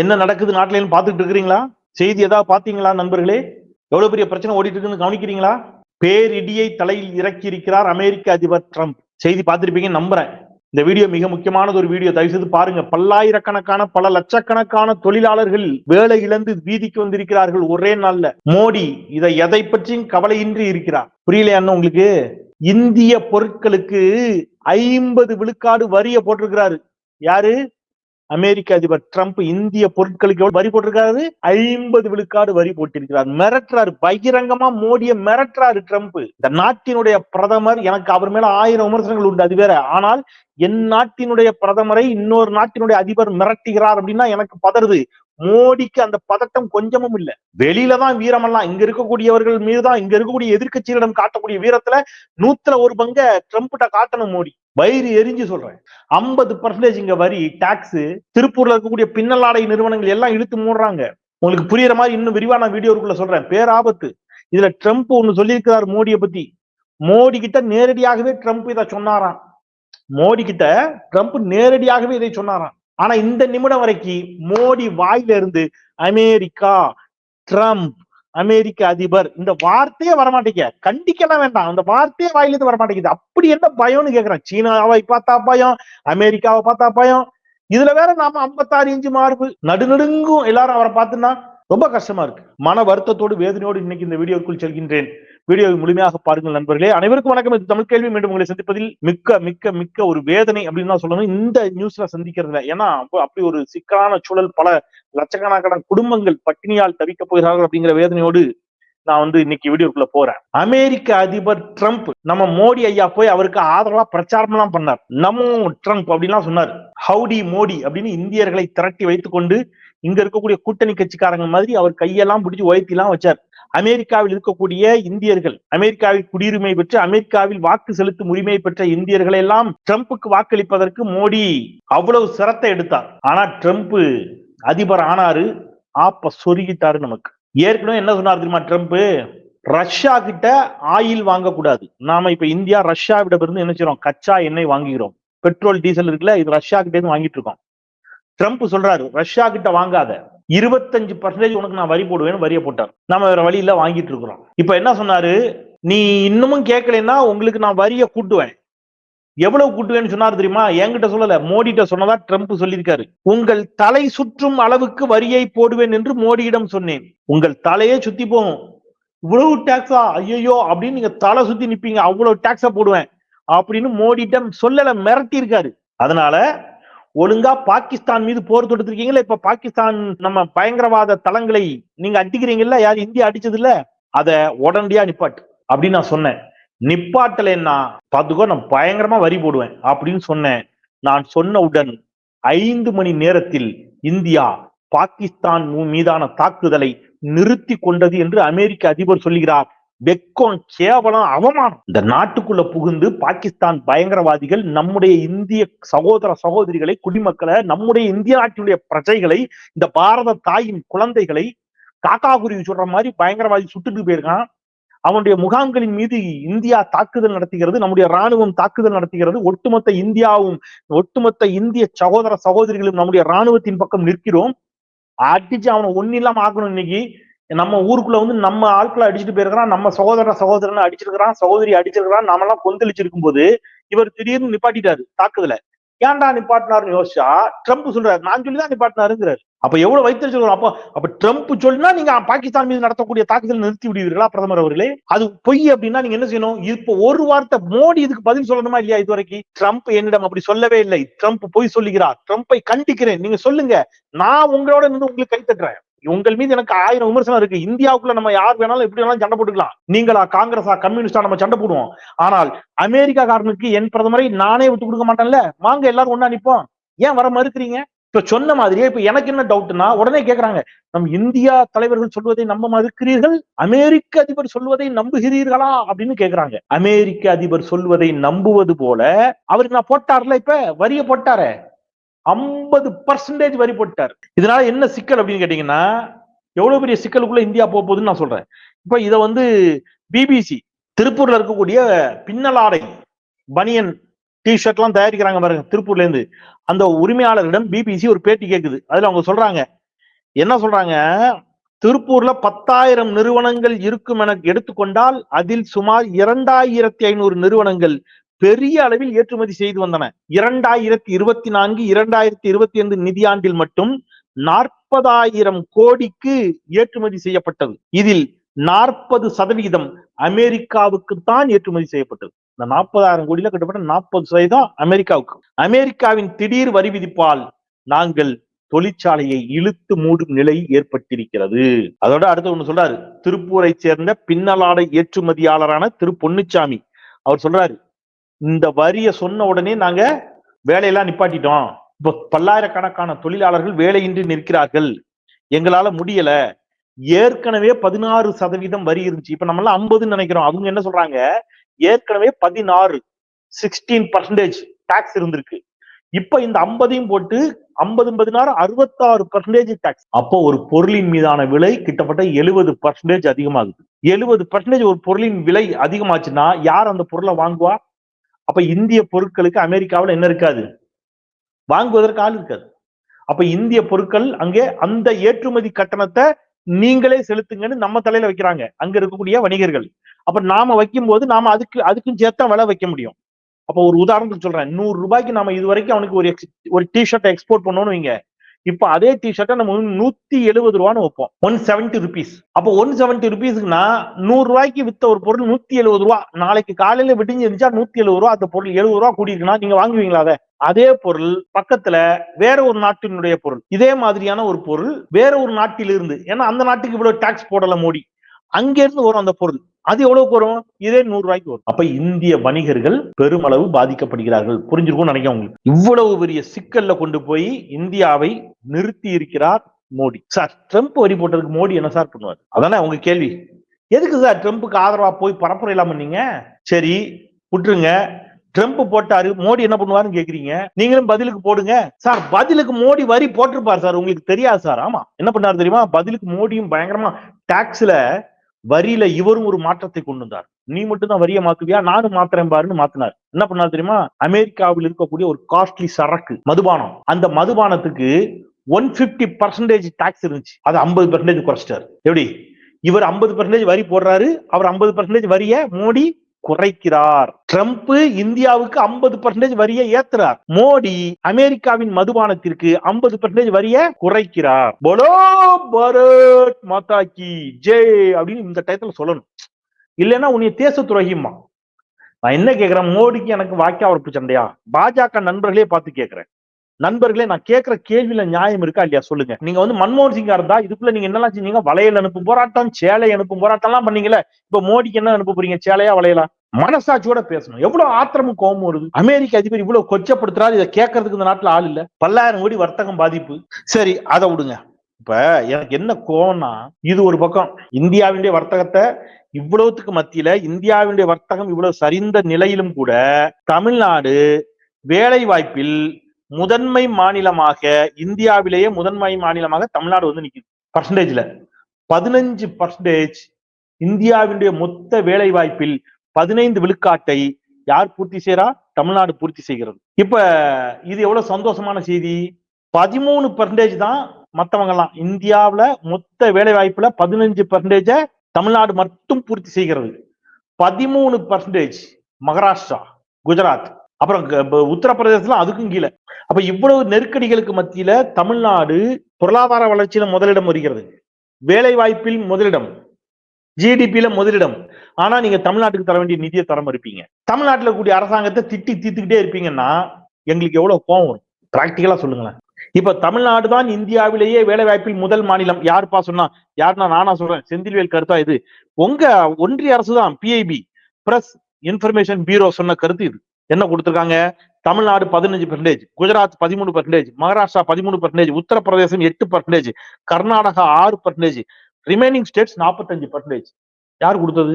என்ன நடக்குது நாட்டிலேன்னு பார்த்துட்டு இருக்கிறீங்களா? செய்தி ஏதாவது பாத்தீங்களா நண்பர்களே? எவ்வளவு பெரிய பிரச்சனை ஓடிட்டு இருக்குன்னு கவனிக்கிறீங்களா? பேரிடியை தலையில் இறக்கி இருக்கிறார் அமெரிக்க அதிபர் ட்ரம்ப். செய்தி பார்த்திருப்பீங்கன்னு நம்புறேன். இந்த வீடியோ மிக முக்கியமானது ஒரு வீடியோ. தயவு செய்து பாருங்க. பல்லாயிரக்கணக்கான பல லட்சக்கணக்கான தொழிலாளர்கள் வேலை இழந்து வீதிக்கு வந்திருக்கிறார்கள் ஒரே நாள்ல. மோடி இதை எதை பற்றியும் கவலையின்றி இருக்கிறார். புரியலையாண்ணா உங்களுக்கு? இந்திய பொருட்களுக்கு ஐம்பது விழுக்காடு வரிய போட்டிருக்கிறாரு. யாரு? அமெரிக்க அதிபர் ட்ரம்ப் இந்திய பொருட்களுக்கு எவ்வளவு வரி போட்டிருக்காரு? ஐம்பது விழுக்காடு வரி போட்டிருக்கிறார். மிரட்டுறாரு. பகிரங்கமா மோடிய மிரட்டுறாரு ட்ரம்ப். இந்த நாட்டினுடைய பிரதமர் எனக்கு அவர் மேல ஆயிரம் விமர்சனங்கள் உண்டு அது வேற. ஆனால் என் நாட்டினுடைய பிரதமரை இன்னொரு நாட்டினுடைய அதிபர் மிரட்டுகிறார் அப்படின்னா எனக்கு பதறுது. மோடிக்கு அந்த பதட்டம் கொஞ்சமும் இல்ல. வெளியில தான் வீரமெல்லாம் இங்க இருக்கக்கூடியவர்கள் மீதுதான் இங்க இருக்கக்கூடிய எதிர்க்கட்சிகளிடம் காட்டக்கூடிய வீரத்துல நூத்துல ஒரு பங்க ட்ரம்ப்கிட்ட காட்டணும் மோடி. வயிறு எரிஞ்சு சொல்றேன். ஐம்பது பர்சன்டேஜ் இங்க வரி டாக்ஸ் திருப்பூர்ல இருக்கக்கூடிய பின்னலாடை நிறுவனங்கள் எல்லாம் இழுத்து மூடுறாங்க. உங்களுக்கு புரியுற மாதிரி இன்னும் விரிவான வீடியோக்குள்ள சொல்றேன். பேராபத்து. இதுல ட்ரம்ப் ஒண்ணு சொல்லியிருக்கிறார் மோடியை பத்தி. மோடி கிட்ட நேரடியாகவே ட்ரம்ப் இதை சொன்னாராம். மோடி கிட்ட ட்ரம்ப் நேரடியாகவே இதை சொன்னாராம். ஆனா இந்த நிமிடம் வரைக்கும் மோடி வாயில இருந்து அமெரிக்கா ட்ரம்ப் அமெரிக்க அதிபர் இந்த வார்த்தையே வரமாட்டேங்க. கண்டிக்கலாம் வேண்டாம். அந்த வார்த்தையே வாயிலிருந்து வரமாட்டேங்குது. அப்படி என்ன பயம்னு கேக்குறேன். சீனாவை பார்த்தா பயம் அமெரிக்காவை பார்த்தா பயம். இதுல வேற நாம ஐம்பத்தாறு இன்ச்சு மார்பு நடுநடுங்கும் எல்லாரும் அவரை பார்த்துன்னா ரொம்ப கஷ்டமா இருக்கு. மன வருத்தத்தோடு வேதனையோடு இன்னைக்கு இந்த வீடியோக்குள் செல்கின்றேன். வீடியோவை முழுமையாக பாருங்கள் நண்பர்களே. அனைவருக்கும் வணக்கம். இது தமிழ் கேள்வி. மீண்டும் உங்களை சந்திப்பதில் மிக்க மிக்க மிக்க ஒரு வேதனை அப்படின்னு தான் சொல்லணும். இந்த நியூஸ்ல சந்திக்கிறதுல ஏன்னா அப்படி ஒரு சிக்கலான சூழல் பல லட்சக்கணக்கான குடும்பங்கள் பட்டினியால் தவிக்க போகிறார்கள் அப்படிங்கிற வேதனையோடு நான் வந்து இன்னைக்கு வீடியோக்குள்ள போறேன். அமெரிக்க அதிபர் ட்ரம்ப் நம்ம மோடி ஐயா போய் அவருக்கு ஆதரவா பிரச்சாரம் எல்லாம் பண்ணார். நம்ம ட்ரம்ப் அப்படின்லாம் சொன்னார். ஹவுடி மோடி அப்படின்னு இந்தியர்களை திரட்டி வைத்துக் கொண்டு இங்க இருக்கக்கூடிய கூட்டணி கட்சிக்காரங்க மாதிரி அவர் கையெல்லாம் பிடிச்சி உயர்த்தி எல்லாம் வச்சார். அமெரிக்காவில் இருக்கக்கூடிய இந்தியர்கள் அமெரிக்காவில் குடியுரிமை பெற்று அமெரிக்காவில் வாக்கு செலுத்தும் உரிமை பெற்ற இந்தியர்களை எல்லாம் ட்ரம்ப்புக்கு வாக்களிப்பதற்கு மோடி அவ்வளவு சிரத்தை எடுத்தார். ஆனா ட்ரம்ப் அதிபர் ஆனாரு ஆப்ப சொருகிட்டாரு நமக்கு. ஏற்கனவே என்ன சொன்னார் தெரியுமா ட்ரம்ப் ரஷ்யா கிட்ட ஆயில் வாங்கக்கூடாது. நாம இப்ப இந்தியா ரஷ்யாவிடம் இருந்து என்ன செய்யறோம் கச்சா எண்ணெய் வாங்குகிறோம். பெட்ரோல் டீசல் இருக்குல்ல இது ரஷ்யா கிட்ட இருந்து வாங்கிட்டு இருக்கோம். ட்ரம்ப் சொல்றாரு ரஷ்யா கிட்ட வாங்காத. இருபத்தஞ்சு பர்சன்டேஜ் உனக்கு நான் வரி போடுவேன்னு வரிய போட்டார் நம்ம வேற வழியில வாங்கிட்டு இருக்கிறோம். இப்ப என்ன சொன்னாரு? நீ இன்னமும் கேட்கலன்னா உங்களுக்கு நான் வரிய கூட்டுவேன். எவ்வளவு கூட்டுவேன்னு சொன்னார் தெரியுமா? என்கிட்ட சொல்லல. மோடிட்ட சொன்னதா ட்ரம்ப் சொல்லியிருக்காரு. உங்கள் தலை சுற்றும் அளவுக்கு வரியை போடுவேன் என்று மோடியிடம் சொன்னேன். உங்கள் தலையே சுத்தி போகும். இவ்வளவு டாக்ஸா ஐயோ அப்படின்னு நீங்க தலை சுத்தி நிப்பீங்க. அவ்வளவு டாக்ஸா போடுவேன். அப்படின்னு மோடியிடம் சொல்லல மிரட்டி இருக்காரு அதனால ஒழுங்கா பாகிஸ்தான் மீது போர் தொடுத்திருக்கீங்களா? இப்ப பாகிஸ்தான் நம்ம பயங்கரவாத தளங்களை நீங்க அடிக்கிறீங்கல்ல? யார் இந்தியா அடிச்சது இல்ல அத உடனடியா நிப்பாட்டு. அப்படின்னு நான் சொன்னேன். நிப்பாட்டலைன்னா பாத்துக்கோ நான் பயங்கரமா வரி போடுவேன் அப்படின்னு சொன்னேன். நான் சொன்னவுடன் ஐந்து மணி நேரத்தில் இந்தியா பாகிஸ்தான் மீதான தாக்குதலை நிறுத்தி கொண்டது என்று அமெரிக்க அதிபர் சொல்லுகிறார். வெக்கம் கேவலம் அவமானம். இந்த நாட்டுக்குள்ள புகுந்து பாகிஸ்தான் பயங்கரவாதிகள் நம்முடைய இந்திய சகோதர சகோதரிகளை குடிமக்களை நம்முடைய இந்திய நாட்டினுடைய பிரஜைகளை இந்த பாரத தாயின் குழந்தைகளை காக்கா குருவி சொல்ற மாதிரி பயங்கரவாதி சுட்டுட்டு போயிருக்கான். அவனுடைய முகாம்களின் மீது இந்தியா தாக்குதல் நடத்துகிறது நம்முடைய ராணுவம் தாக்குதல் நடத்துகிறது ஒட்டுமொத்த இந்தியாவும் ஒட்டுமொத்த இந்திய சகோதர சகோதரிகளும் நம்முடைய ராணுவத்தின் பக்கம் நிற்கிறோம். அடிச்சு அவனை ஒன்னு இல்லாம ஆக்கணும் இன்னைக்கு. நம்ம ஊருக்குள்ள வந்து நம்ம ஆட்களை அடிச்சுட்டு போயிருக்கிறான் நம்ம சகோதர சகோதரன் அடிச்சிருக்கிறான் சகோதரி அடிச்சிருக்கிறான் நம்மலாம் எல்லாம் கொந்தளிச்சிருக்கும் போது இவர் திடீர்னு நிப்பாட்டிட்டாரு தாக்குதல. ஏன்டா நிப்பாட்டினாருன்னு யோசிச்சா ட்ரம்ப் சொல்றாரு நான் சொல்லிதான் நிப்பாட்டினாருங்கிறாரு. அப்ப எவ்வளவு வைத்தறிச்சல் அப்போ அப்ப ட்ரம்ப் சொல்லினா நீங்க பாகிஸ்தான் மீது நடத்தக்கூடிய தாக்குதல் நிறுத்தி விடுவீர்களா பிரதமர் அவர்களே? அது பொய் அப்படின்னா நீங்க என்ன செய்யணும்? இப்போ ஒரு வார்த்தை மோடி இதுக்கு பதில் சொல்லணுமா இல்லையா இது வரைக்கும் ட்ரம்ப் என்னிடம் அப்படி சொல்லவே இல்லை. ட்ரம்ப் பொய் சொல்லுகிறார். ட்ரம்ப்பை கண்டிக்கிறேன். நீங்க சொல்லுங்க. நான் உங்களோட நின்று உங்களுக்கு கை தட்டுறேன். உங்கள் மீது எனக்கு ஆயிரம் விமர்சனம் இருக்கு. இந்தியாவுக்குள்ள நம்ம யார் வேணாலும் எப்படி வேணாலும் சண்டை போட்டுக்கலாம். நீங்களா காங்கிரஸா கம்யூனிஸ்டா நம்ம சண்டை போடுவோம். ஆனால் அமெரிக்கா காரனுக்கு என் பிரதமரை நானே விட்டு கொடுக்க மாட்டேன்ல. வாங்க எல்லாரும் ஒண்ணா நிப்போம். ஏன் வர மறுக்கிறீங்க? இப்ப சொன்ன மாதிரியே இப்ப எனக்கு என்ன டவுட்னா உடனே கேக்குறாங்க நம் இந்தியா தலைவர்கள் சொல்வதை நம்ப மறுக்கிறீர்கள்? அமெரிக்க அதிபர் சொல்வதை நம்புகிறீர்களா? அப்படின்னு கேக்குறாங்க. அமெரிக்க அதிபர் சொல்வதை நம்புவது போல அவருக்கு நான் போட்டார்ல இப்ப? வரிய போட்டாரே. ஐம்பது பர்சன்டேஜ் வரி போட்டார் இதனால என்ன சிக்கல் அப்படின்னு கேட்டீங்கன்னா எவ்வளவு பெரிய சிக்கலுக்குள்ள இந்தியா போக போகுதுன்னு நான் சொல்றேன். இப்ப இதை வந்து பிபிசி திருப்பூர்ல இருக்கக்கூடிய பின்னலாடை பனியன் டிஷர்ட் எல்லாம் தயாரிக்கிறாங்க பாருங்க திருப்பூர்ல இருந்து அந்த உரிமையாளரிடம் பிபிசி ஒரு பேட்டி கேட்குது அதுல அவங்க சொல்றாங்க என்ன சொல்றாங்க? திருப்பூர்ல பத்தாயிரம் நிறுவனங்கள் இருக்கும் என எடுத்துக்கொண்டால் அதில் சுமார் இரண்டாயிரத்தி ஐநூறு நிறுவனங்கள் பெரிய அளவில் ஏற்றுமதி செய்து வந்தன. இரண்டாயிரத்தி இருபத்தி நான்கு இரண்டாயிரத்தி இருபத்தி ஐந்து நிதியாண்டில் மட்டும் நாற்பதாயிரம் கோடிக்கு ஏற்றுமதி செய்யப்பட்டது. இதில் நாற்பது சதவிகிதம் அமெரிக்காவுக்கு தான் ஏற்றுமதி செய்யப்பட்டது. இந்த நாற்பதாயிரம் கோடியில கிட்டத்தட்ட நாற்பது சதவீதம் அமெரிக்காவுக்கு. அமெரிக்காவின் திடீர் வரி விதிப்பால் நாங்கள் தொழிற்சாலையை இழுத்து மூடும் நிலை ஏற்பட்டிருக்கிறது. அதோட அடுத்து ஒண்ணு சொல்றாரு. திருப்பூரை சேர்ந்த பின்னலாடை ஏற்றுமதியாளரான திரு பொன்னுச்சாமி. அவர் சொல்றாரு இந்த வரிய சொன்ன உடனே நாங்க வேலையெல்லாம் நிப்பாட்டிட்டோம். இப்போ பல்லாயிரக்கணக்கான தொழிலாளர்கள் வேலையின்றி நிற்கிறார்கள். எங்களால முடியல. ஏற்கனவே பதினாறு சதவீதம் வரி இருந்துச்சு. இப்ப நம்ம எல்லாம் ஐம்பதுன்னு நினைக்கிறோம். அவங்க என்ன சொல்றாங்க? ஏற்கனவே பதினாறு சிக்ஸ்டீன் பர்சன்டேஜ் டாக்ஸ் இருந்திருக்கு. இப்ப இந்த ஐம்பதையும் போட்டு ஐம்பது பதினாறு அறுபத்தாறு பர்சன்டேஜ் டாக்ஸ் அப்போ ஒரு பொருளின் மீதான விலை கிட்டத்தட்ட எழுபது பர்சன்டேஜ் அதிகமாகுது. எழுபது பர்சன்டேஜ் ஒரு பொருளின் விலை அதிகமாச்சுன்னா யார் அந்த பொருளை வாங்குவா? அப்ப இந்திய பொருட்களுக்கு அமெரிக்காவில் என்ன இருக்காது? வாங்குவதற்கு ஆள் இருக்காது. அப்ப இந்திய பொருட்கள் அங்கே அந்த ஏற்றுமதி கட்டணத்தை நீங்களே செலுத்துங்கன்னு நம்ம தலையில வைக்கிறாங்க. அங்க இருக்கக்கூடிய வணிகர்கள். அப்ப நாம வைக்கும் போது நாம அதுக்கு அதுக்கும் சேர்த்தா விலை வைக்க முடியும். அப்ப ஒரு உதாரணத்துக்கு சொல்றேன். நூறு ரூபாய்க்கு நாம இது வரைக்கும் அவனுக்கு ஒரு ஒரு டி ஷர்ட் எக்ஸ்போர்ட் பண்ணணும்னு வைங்க. இப்ப அதே டி ஷர்ட்டை நம்ம வந்து நூத்தி எழுபது ரூபான்னு வைப்போம். ஒன் செவன்டி ருபீஸ் அப்போ ஒன் செவன்டி ருபீஸ்க்குனா நூறு ரூபாய்க்கு வித்த ஒரு பொருள் நூத்தி எழுபது ரூபா. நாளைக்கு காலையில விடிஞ்சு இருந்துச்சா நூத்தி எழுபது ரூபா அந்த பொருள் எழுபது ரூபா கூடியிருக்குன்னா நீங்க வாங்குவீங்களா அதை? அதே பொருள் பக்கத்துல வேற ஒரு நாட்டினுடைய பொருள். இதே மாதிரியான ஒரு பொருள் வேற ஒரு நாட்டிலிருந்து. ஏன்னா அந்த நாட்டுக்கு இவ்வளவு டாக்ஸ் போடல மோடி. அங்கிருந்து வரும் அந்த பொருள். அது எவ்வளவுக்கு வரும்? இதே நூறு ரூபாய்க்கு வரும். அப்ப இந்திய வணிகர்கள் பெருமளவு பாதிக்கப்படுகிறார்கள். புரிஞ்சிருக்கும் நினைக்கிறேன் உங்களுக்கு. இவ்வளவு பெரிய சிக்கல்ல கொண்டு போய் இந்தியாவை நிறுத்தி இருக்கிறார் மோடி. சார் ட்ரம்ப் வரி போட்டதுக்கு மோடி என்ன சார் பண்ணுவார்? அதானே உங்க கேள்வி. எதுக்கு சார் ட்ரம்ப்புக்கு ஆதரவா போய் பரப்புரை இல்லாம பண்ணீங்க? சரி விட்டுருங்க. ட்ரம்ப் போட்டாரு மோடி என்ன பண்ணுவாருன்னு கேக்குறீங்க? நீங்களும் பதிலுக்கு போடுங்க. சார் பதிலுக்கு மோடி வரி போட்டிருப்பார் சார். உங்களுக்கு தெரியாது சார். ஆமா. என்ன பண்ணாரு தெரியுமா? பதிலுக்கு மோடியும் பயங்கரமா டாக்ஸ்ல வரியில இவரும் ஒரு மாற்றத்தை கொண்டு வந்தார். நீ மட்டும் தான் வரிய மாத்துவியா? நானும் மாத்திரம் பாருன்னு மாத்தினார். என்ன பண்ணா தெரியுமா? அமெரிக்காவில் இருக்கக்கூடிய ஒரு காஸ்ட்லி சரக்கு மதுபானம். அந்த மதுபானத்துக்கு ஒன் பிப்டி பர்சன்டேஜ் டாக்ஸ் இருந்துச்சு. அது ஐம்பது பர்சன்டேஜ் குறைச்சிட்டாரு. எப்படி? இவர் ஐம்பது பர்சன்டேஜ் வரி போடுறாரு. அவர் ஐம்பது பர்சன்டேஜ் வரிய மோடி குறைக்கிறார். ட்ரம்ப் இந்தியாவுக்கு ஐம்பது பர்சன்டேஜ் வரியை ஏத்துறார். மோடி அமெரிக்காவின் மதுபானத்திற்கு ஐம்பது பர்சன்டேஜ் வரிய குறைக்கிறார். போலோ பாரத் மாதா கி ஜெய் அப்படின்னு இந்த டயத்துல சொல்லணும். இல்லைன்னா உன்னைய தேச துரோகிமா நான் என்ன கேட்கிறேன் மோடிக்கு எனக்கு வாக்கியா உறுப்பு சண்டையா? பாஜக நண்பர்களே பார்த்து கேட்கிறேன் நண்பர்களே நான் கேட்கிற கேள்வியில நியாயம் இருக்கா இல்லையா? சொல்லுங்க. நீங்க வந்து மன்மோகன் சிங்கா இருந்தா இதுக்குள்ள நீங்க என்னெல்லாம் செஞ்சீங்க? வளையல் அனுப்பும் போராட்டம் சேலை அனுப்பும் போராட்டம் எல்லாம் பண்ணீங்கல்ல? இப்ப மோடிக்கு என்ன அனுப்ப போறீங்க? சேலையா வளையலா? மனசாட்சியோட பேசணும். எவ்வளவு ஆத்திரமும் கோபம் வருது. அமெரிக்க அதிபர் இவ்வளவு கொச்சப்படுத்துறாரு. இதை கேட்கறதுக்கு இந்த நாட்டுல ஆள் இல்ல. பல்லாயிரம் கோடி வர்த்தகம் பாதிப்பு. சரி அதை விடுங்க. இப்ப எனக்கு என்ன கோவம்னா இது ஒரு பக்கம். இந்தியாவினுடைய வர்த்தகத்தை இவ்வளவுத்துக்கு மத்தியில இந்தியாவினுடைய வர்த்தகம் இவ்வளவு சரிந்த நிலையிலும் கூட தமிழ்நாடு வேலை வாய்ப்பில் முதன்மை மாநிலமாக இந்தியாவிலேயே முதன்மை மாநிலமாக தமிழ்நாடு வந்து நிக்குது. பர்சன்டேஜ்ல பதினஞ்சு பர்சன்டேஜ் இந்தியாவினுடைய மொத்த வேலை வாய்ப்பில் பதினைந்து விழுக்காட்டை யார் பூர்த்தி செய்யறா தமிழ்நாடு பூர்த்தி செய்கிறது. இப்ப இது எவ்வளவு சந்தோஷமான செய்தி? பதிமூணு பர்சன்டேஜ் தான் மத்தவங்க எல்லாம் இந்தியாவுல மொத்த வேலை வாய்ப்புல பதினஞ்சு பர்சன்டேஜ தமிழ்நாடு மட்டும் பூர்த்தி செய்கிறது. பதிமூணு பர்சன்டேஜ் மகாராஷ்டிரா குஜராத். அப்புறம் உத்தரப்பிரதேசத்துல அதுக்கும் கீழே. அப்ப இவ்வளவு நெருக்கடிகளுக்கு மத்தியில தமிழ்நாடு பொருளாதார வளர்ச்சியில முதலிடம் வருகிறது வேலை வாய்ப்பில் முதலிடம் ஜிடிபியில முதலிடம். ஆனா நீங்க தமிழ்நாட்டுக்கு தர வேண்டிய நிதியை தரம் இருப்பீங்க தமிழ்நாட்டுல கூடிய அரசாங்கத்தை திட்டி தீத்துக்கிட்டே இருப்பீங்கன்னா எங்களுக்கு எவ்வளவு கோவம் வரும். பிராக்டிக்கலா சொல்லுங்களேன். இப்ப தமிழ்நாடு தான் இந்தியாவிலேயே வேலை வாய்ப்பில் முதல் மாநிலம். யாருப்பா சொன்னா? யாருன்னா நானா சொல்றேன். செந்தில்வேல் கருத்தா இது. உங்க ஒன்றிய அரசு தான் பிஐபி பிரஸ் இன்ஃபர்மேஷன் பியூரோ சொன்ன கருத்து இது. என்ன கொடுத்திருக்காங்க? தமிழ்நாடு பதினஞ்சு பர்சன்டேஜ் குஜராத் பதிமூணு பர்சன்டேஜ் மகாராஷ்டிரா பதிமூணு பர்சன்டேஜ் உத்தரப்பிரதேசம் எட்டு பர்சன்டேஜ் கர்நாடகா ஆறு பர்சன்டேஜ் ரிமைனிங் ஸ்டேட்ஸ் நாற்பத்தஞ்சு பர்சன்டேஜ் யார் கொடுத்தது?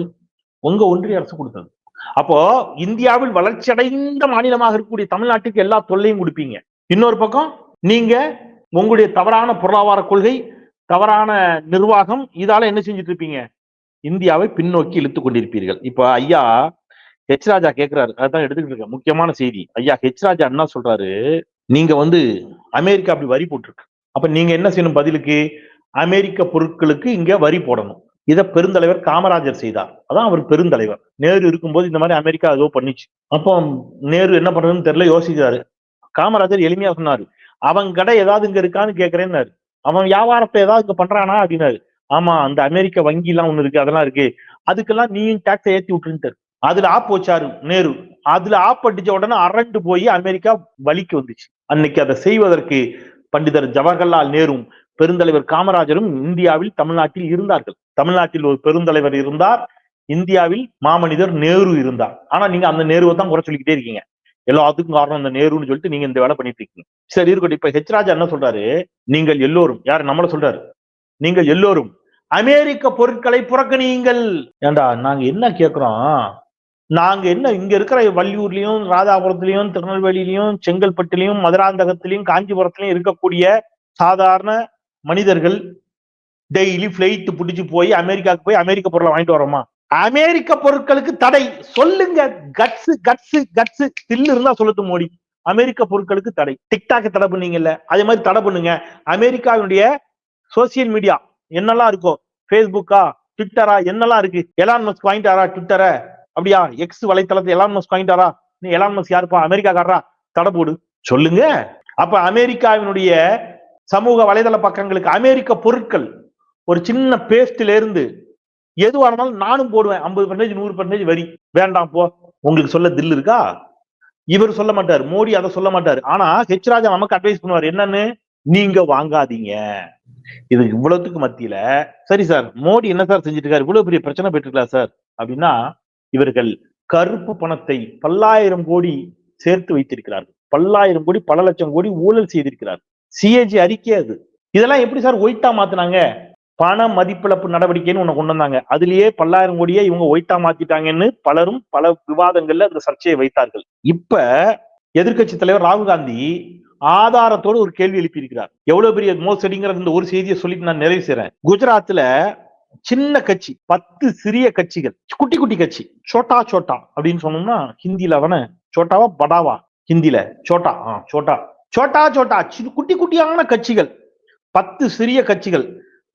உங்க ஒன்றிய அரசு கொடுத்தது. அப்போ இந்தியாவில் வளர்ச்சி அடைந்த மாநிலமாக இருக்கக்கூடிய தமிழ்நாட்டுக்கு எல்லா தொல்லையும் கொடுப்பீங்க. இன்னொரு பக்கம் நீங்க உங்களுடைய தவறான பொருளாதார கொள்கை தவறான நிர்வாகம் இதால என்ன செஞ்சுட்டு இருப்பீங்க? இந்தியாவை பின்னோக்கி இழுத்து கொண்டிருப்பீர்கள். இப்ப ஐயா ஹெச் ராஜா கேக்குறாரு. அதான் எடுத்துக்கிட்டு இருக்கேன். முக்கியமான செய்தி. ஐயா ஹெச் ராஜா என்ன சொல்றாரு? நீங்க வந்து அமெரிக்கா அப்படி வரி போட்டிருக்கு. அப்ப நீங்க என்ன செய்யணும் பதிலுக்கு? அமெரிக்க பொருட்களுக்கு இங்க வரி போடணும். இதை பெருந்தலைவர் காமராஜர் செய்தார். அதான் அவர் பெருந்தலைவர். நேரு இருக்கும்போது இந்த மாதிரி அமெரிக்கா ஏதோ பண்ணிச்சு. அப்போ நேரு என்ன பண்றதுன்னு தெரியல யோசிக்கிறாரு. காமராஜர் எளிமையா சொன்னாரு. அவன் கடை ஏதாவது இங்க இருக்கான்னு கேக்குறேன்னாரு. அவன் வியாபாரத்தை ஏதாவது இங்க பண்றானா? அப்படின்னாரு. ஆமா அந்த அமெரிக்க வங்கி எல்லாம் ஒண்ணு இருக்கு அதெல்லாம் இருக்கு. அதுக்கெல்லாம் நீயும் டாக்ஸை ஏத்தி விட்டுருந்தாரு அதுல ஆப் வச்சாரு நேரு. அதுல ஆப் அடிச்ச உடனே அரண்டு போய் அமெரிக்கா வலிக்கு வந்துச்சு. அன்னைக்கு அதை செய்வதற்கு பண்டிதர் ஜவஹர்லால் நேரும் பெருந்தலைவர் காமராஜரும் இந்தியாவில் தமிழ்நாட்டில் இருந்தார்கள். தமிழ்நாட்டில் ஒரு பெருந்தலைவர் இருந்தார் இந்தியாவில் மாமனிதர் நேரு இருந்தார். ஆனா நீங்க அந்த நேருவை தான் குறை சொல்லிக்கிட்டே இருக்கீங்க. எல்லாத்துக்கும் காரணம் இந்த நேருன்னு சொல்லிட்டு நீங்க இந்த வேலை பண்ணிட்டு இருக்கீங்க. சரி இருக்கட்டும். இப்ப ஹெச் ராஜா என்ன சொல்றாரு? நீங்கள் எல்லோரும் யார்? நம்மள சொல்றாரு. நீங்கள் எல்லோரும் அமெரிக்க பொருட்களை புறக்கணியுங்கள். ஏண்டா நாங்க என்ன கேக்குறோம்? நாங்க என்ன இங்க இருக்கிற வள்ளியூர்லயும் ராதாபுரத்துலயும் திருநெல்வேலியிலயும் செங்கல்பட்டுலயும் மதுராந்தகத்திலையும் காஞ்சிபுரத்திலையும் இருக்கக்கூடிய சாதாரண மனிதர்கள் டெய்லி பிளைட் பிடிச்சு போய் அமெரிக்காவுக்கு போய் அமெரிக்க பொருளை வாங்கிட்டு வரோமா அமெரிக்க பொருட்களுக்கு தடை. சொல்லுங்க. கட்ஸ் கட்ஸ் கட்ஸ் தில்லு இருந்தா சொல்லட்டு மோடி. அமெரிக்க பொருட்களுக்கு தடை. டிக்டாக் தடை பண்ணீங்கல்ல. அதே மாதிரி தடை பண்ணுங்க. அமெரிக்காவினுடைய சோசியல் மீடியா என்னெல்லாம் இருக்கோ? ஃபேஸ்புக்கா ட்விட்டரா என்னெல்லாம் இருக்கு? எலான் மஸ்க் வாங்கிட்டாரா? ட்விட்டரை அப்படியா? எக்ஸ் வலைத்தளத்தை எலான் மஸ்க் வாங்கிட்டாரா நீ எலான் மஸ்க் யாருப்பா? அமெரிக்காக்காரரா? தடை போடு. சொல்லுங்க. அப்ப அமெரிக்காவினுடைய சமூக வலைதள பக்கங்களுக்கு அமெரிக்க பொருட்கள் ஒரு சின்ன பேஸ்ட்ல இருந்து எதுவா இருந்தாலும் நானும் போடுவேன். ஐம்பது பர்சன்டேஜ் நூறு பர்சன்டேஜ் வரி. வேண்டாம் போ. உங்களுக்கு சொல்ல தில் இருக்கா? இவர் சொல்ல மாட்டார். மோடி அதை சொல்ல மாட்டார். ஆனா ஹெச் ராஜா நமக்கு அட்வைஸ் பண்ணுவார். என்னன்னு? நீங்க வாங்காதீங்க. இது இவ்வளவுக்கு மத்தியில சரி சார் மோடி என்ன சார் செஞ்சுட்டு இருக்காரு? இவ்வளவு பெரிய பிரச்சனை பெற்றுக்கலாம் சார்? அப்படின்னா இவர்கள் கருப்பு பணத்தை பல்லாயிரம் கோடி சேர்த்து வைத்திருக்கிறார்கள். பல்லாயிரம் கோடி பல லட்சம் கோடி ஊழல் செய்திருக்கிறார் சிஏஜி அறிக்கை அது. இதெல்லாம் எப்படி சார் ஒயிட்டா மாத்தினாங்க? பண மதிப்பிழப்பு நடவடிக்கைன்னு ஒண்ணு கொண்டு வந்தாங்க. அதுலயே பல்லாயிரம் கோடியே இவங்க ஒயிட்டா மாத்திட்டாங்கன்னு பலரும் பல விவாதங்கள்ல அந்த சர்ச்சையை வைத்தார்கள். இப்ப எதிர்க்கட்சி தலைவர் ராகுல் காந்தி ஆதாரத்தோடு ஒரு கேள்வி எழுப்பியிருக்கிறார். எவ்வளவு பெரிய மோசடிங்கிற இந்த ஒரு செய்தியை சொல்லிட்டு நான் நிறைவு செய்றேன். குஜராத்ல சின்ன கட்சி பத்து சிறிய கட்சிகள் குட்டி குட்டி கட்சி சோட்டா சோட்டா அப்படின்னு சொன்னோம்னா ஹிந்தில அவனை சோட்டாவா படாவா? ஹிந்தியில சோட்டா ஆ சோட்டா. சோட்டா சோட்டா குட்டி குட்டியான கட்சிகள் பத்து சிறிய கட்சிகள்.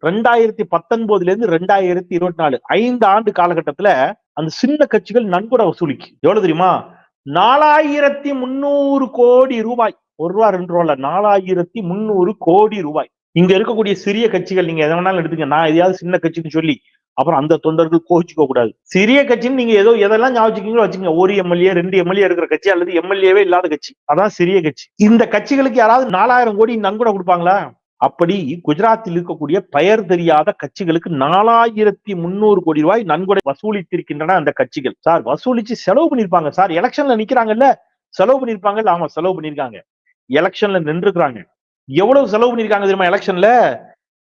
ரெண்டாயிரத்தி பத்தொன்பதுல இருந்து ரெண்டாயிரத்தி இருபத்தி நாலு ஐந்து ஆண்டு காலகட்டத்துல அந்த சின்ன கட்சிகள் நன்கொடை வசூலிக்கு. எவ்வளவு தெரியுமா? நாலாயிரத்தி முன்னூறு கோடி ரூபாய். ஒரு ரூபா ரெண்டு ரூபாய் நாலாயிரத்தி முன்னூறு கோடி ரூபாய். இங்க இருக்கக்கூடிய சிறிய கட்சிகள் நீங்க எதை வேணாலும் எடுத்துங்க. நான் எதையாவது சின்ன கட்சின்னு சொல்லி அப்புறம் அந்த தொண்டர்கள் கோச்சிக்க கூடாது. சிறிய கட்சின்னு நீங்க ஏதோ எதெல்லாம் ஞாபகம் வச்சுக்கோங்க. ஒரு எம்எல்ஏ ரெண்டு எம்எல்ஏ இருக்கிற கட்சி அல்லது எம்எல்ஏவே இல்லாத கட்சி. அதான் சிறிய கட்சி. இந்த கட்சிகளுக்கு யாராவது நாலாயிரம் கோடி நன்கொடை கொடுப்பாங்களா? அப்படி குஜராத்தில் இருக்கக்கூடிய பெயர் தெரியாத கட்சிகளுக்கு நாலாயிரத்தி முன்னூறு கோடி ரூபாய் நன்கொடை வசூலித்திருக்கின்றன அந்த கட்சிகள். சார் வசூலிச்சு செலவு பண்ணிருப்பாங்க. சார் எலெக்ஷன்ல நிக்கிறாங்கல்ல. செலவு பண்ணிருப்பாங்கல்ல. அவங்க செலவு பண்ணிருக்காங்க. எலெக்ஷன்ல நின்றுக்கிறாங்க எவ்வளவு செலவு பண்ணிருக்காங்க தெரியுமா எலெக்ஷன்ல?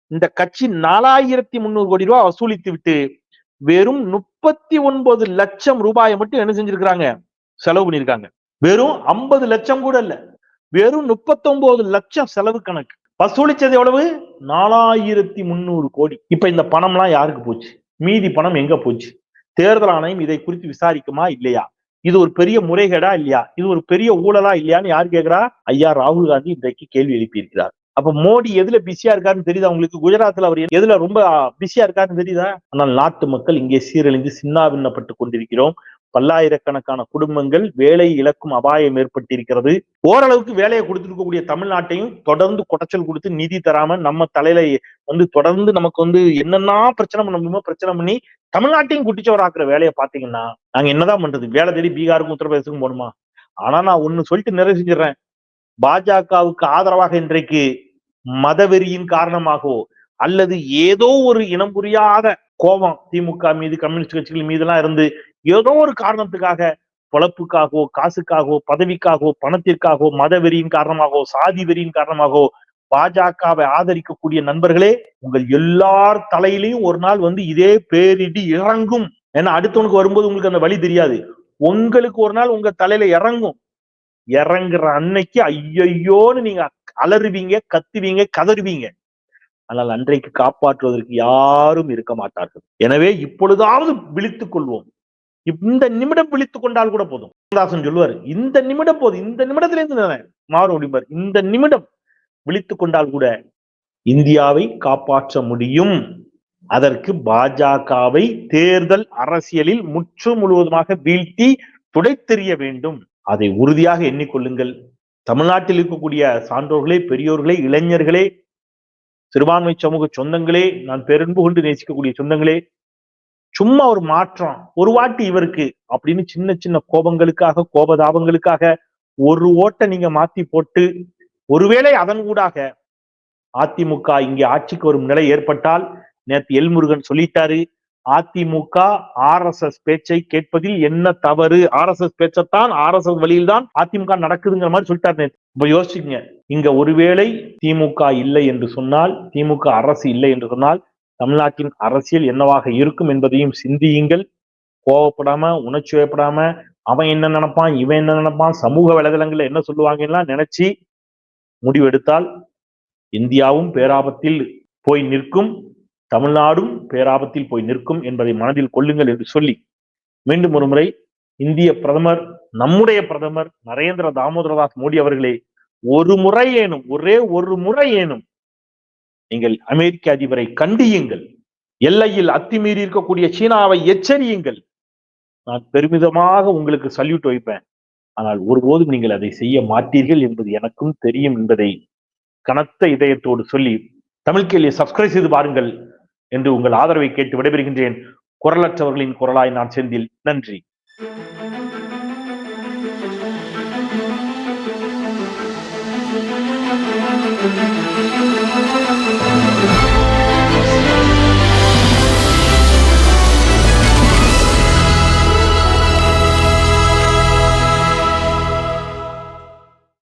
இந்த கட்சி நாலாயிரத்தி முன்னூறு கோடி ரூபாய் வசூலித்து விட்டு வெறும் முப்பத்தி ஒன்பது லட்சம் ரூபாயை மட்டும் என்ன செஞ்சிருக்கிறாங்க? செலவு பண்ணிருக்காங்க வெறும் ஐம்பது லட்சம் கூட இல்ல. வெறும் முப்பத்தொன்பது லட்சம் செலவு கணக்கு. வசூலிச்சது எவ்வளவு? நாலாயிரத்தி முன்னூறு கோடி. இப்ப இந்த பணம்லாம் யாருக்கு போச்சு? மீதி பணம் எங்க போச்சு? தேர்தல் ஆணையம் இதை குறித்து விசாரிக்குமா இல்லையா? இது ஒரு பெரிய முறைகேடா இல்லையா? இது ஒரு பெரிய ஊழலா இல்லையான்னு யார் கேட்கிறா? ஐயா ராகுல் காந்தி இன்றைக்கு கேள்வி எழுப்பியிருக்கிறார். அப்ப மோடி எதுல பிஸியா இருக்காருன்னு தெரியுதா உங்களுக்கு? குஜராத்ல அவர் எதுல ரொம்ப பிஸியா இருக்காருன்னு தெரியுதா? ஆனால் நாட்டு மக்கள் இங்கே சீரழிந்து சின்னாபின்னப்பட்டு கொண்டிருக்கிறோம். பல்லாயிரக்கணக்கான குடும்பங்கள் வேலை இழக்கும் அபாயம் ஏற்பட்டிருக்கிறது. ஓரளவுக்கு வேலையை கொடுத்துருக்கக்கூடிய தமிழ்நாட்டையும் தொடர்ந்து குடைச்சல் கொடுத்து நிதி தராம நம்ம தலையில வந்து தொடர்ந்து நமக்கு வந்து என்னென்ன பிரச்சனை பண்ண முடியுமோ பிரச்சனை பண்ணி தமிழ்நாட்டையும் குட்டிச்சவராக்குற வேலையை பாத்தீங்கன்னா நாங்க என்னதான் பண்றது? வேலை தேடி பீகாருக்கும் உத்தரப்பிரதேசக்கும் போகணுமா? ஆனா நான் ஒண்ணு சொல்லிட்டு நிறைவு செஞ்சிடறேன். பாஜகவுக்கு ஆதரவாக இன்றைக்கு மதவெறியின் காரணமாகவோ அல்லது ஏதோ ஒரு இனம் புரியாத கோபம் திமுக மீது கம்யூனிஸ்ட் கட்சிகள் மீதெல்லாம் இருந்து ஏதோ ஒரு காரணத்துக்காக பொழப்புக்காகவோ காசுக்காகவோ பதவிக்காகவோ பணத்திற்காகவோ மதவெறியின் காரணமாகவோ சாதி வெறியின் காரணமாகவோ பாஜகவை ஆதரிக்கக்கூடிய நண்பர்களே உங்கள் எல்லார் தலையிலையும் ஒரு நாள் வந்து இதே பேரிடி இறங்கும் ஏன்னா அடுத்தவனுக்கு வரும்போது உங்களுக்கு அந்த வழி தெரியாது. உங்களுக்கு ஒரு நாள் உங்க தலையில இறங்கும். இறங்குற அன்னைக்கு ஐயையோன்னு நீங்க அலறுவீங்க கத்துவீங்க கதறுவீங்க. ஆனால் அன்றைக்கு காப்பாற்றுவதற்கு யாரும் இருக்க மாட்டார்கள். எனவே இப்பொழுதாவது விழித்துக் கொள்வோம். இந்த நிமிடம் விழித்துக் கொண்டால் கூட போதும். தாசன் சொல்லுவார் இந்த நிமிடம் போதும் இந்த நிமிடத்துல இருந்து மாறும் அப்படிம்பார். இந்த நிமிடம் விழித்துக் கொண்டால் கூட இந்தியாவை காப்பாற்ற முடியும். அதற்கு பாஜகவை தேர்தல் அரசியலில் முற்று முழுவதுமாக வீழ்த்தி துடைத்தெறிய வேண்டும். அதை உறுதியாக எண்ணிக்கொள்ளுங்கள். தமிழ்நாட்டில் இருக்கக்கூடிய சான்றோர்களே பெரியோர்களே இளைஞர்களே சிறுபான்மை சமூக சொந்தங்களே நான் பெருன்பு கொண்டு நேசிக்கக்கூடிய சொந்தங்களே சும்மா ஒரு மாற்றம் ஒரு வாட்டி இவருக்கு அப்படின்னு சின்ன சின்ன கோபங்களுக்காக கோபதாபங்களுக்காக ஒரு ஓட்டை நீங்க மாத்தி போட்டு ஒருவேளை அதன் ஊடாக அதிமுக இங்கே ஆட்சிக்கு வரும் நிலை ஏற்பட்டால் நேற்று எல்முருகன் சொல்லிட்டாரு அதிமுக ஆர் எஸ் எஸ் பேச்சை கேட்பதில் என்ன தவறு? ஆர் எஸ் எஸ் பேச்சத்தான் ஆர் எஸ் எஸ் வழியில் தான் அதிமுக நடக்குதுங்கிற மாதிரி சொல்லிட்டாரு இப்ப யோசிச்சுங்க இங்க ஒருவேளை திமுக இல்லை என்று சொன்னால் திமுக அரசு இல்லை என்று சொன்னால் தமிழ்நாட்டின் அரசியல் என்னவாக இருக்கும் என்பதையும் சிந்தியுங்கள். கோவப்படாம உணர்ச்சி வயப்படாம அவன் என்ன நினைப்பான் இவன் என்ன நினைப்பான் சமூக வலைதளங்கள்ல என்ன சொல்லுவாங்கலாம் நினைச்சு முடிவெடுத்தால் இந்தியாவும் பேராபத்தில் போய் நிற்கும் தமிழ்நாடும் பேராபத்தில் போய் நிற்கும் என்பதை மனதில் கொள்ளுங்கள் என்று சொல்லி மீண்டும் ஒரு முறை இந்திய பிரதமர் நம்முடைய பிரதமர் நரேந்திர தாமோதரதாஸ் மோடி அவர்களே ஒரு முறை ஏனும் ஒரே ஒரு முறை ஏனும் நீங்கள் அமெரிக்க அதிபரை கண்டியுங்கள். எல்லையில் அத்துமீறி இருக்கக்கூடிய சீனாவை எச்சரியுங்கள். நான் பெருமிதமாக உங்களுக்கு சல்யூட் வைப்பேன். ஆனால் ஒருபோதும் நீங்கள் அதை செய்ய மாட்டீர்கள் என்பது எனக்கும் தெரியும் என்பதை கனத்த இதயத்தோடு சொல்லி தமிழ் கேள்வியை சப்ஸ்கிரைப் செய்து பாருங்கள் என்று உங்கள் ஆதரவை கேட்டு விடைபெறுகின்றேன் குரலற்றவர்களின் குரலாய் நான் செந்தில் நன்றி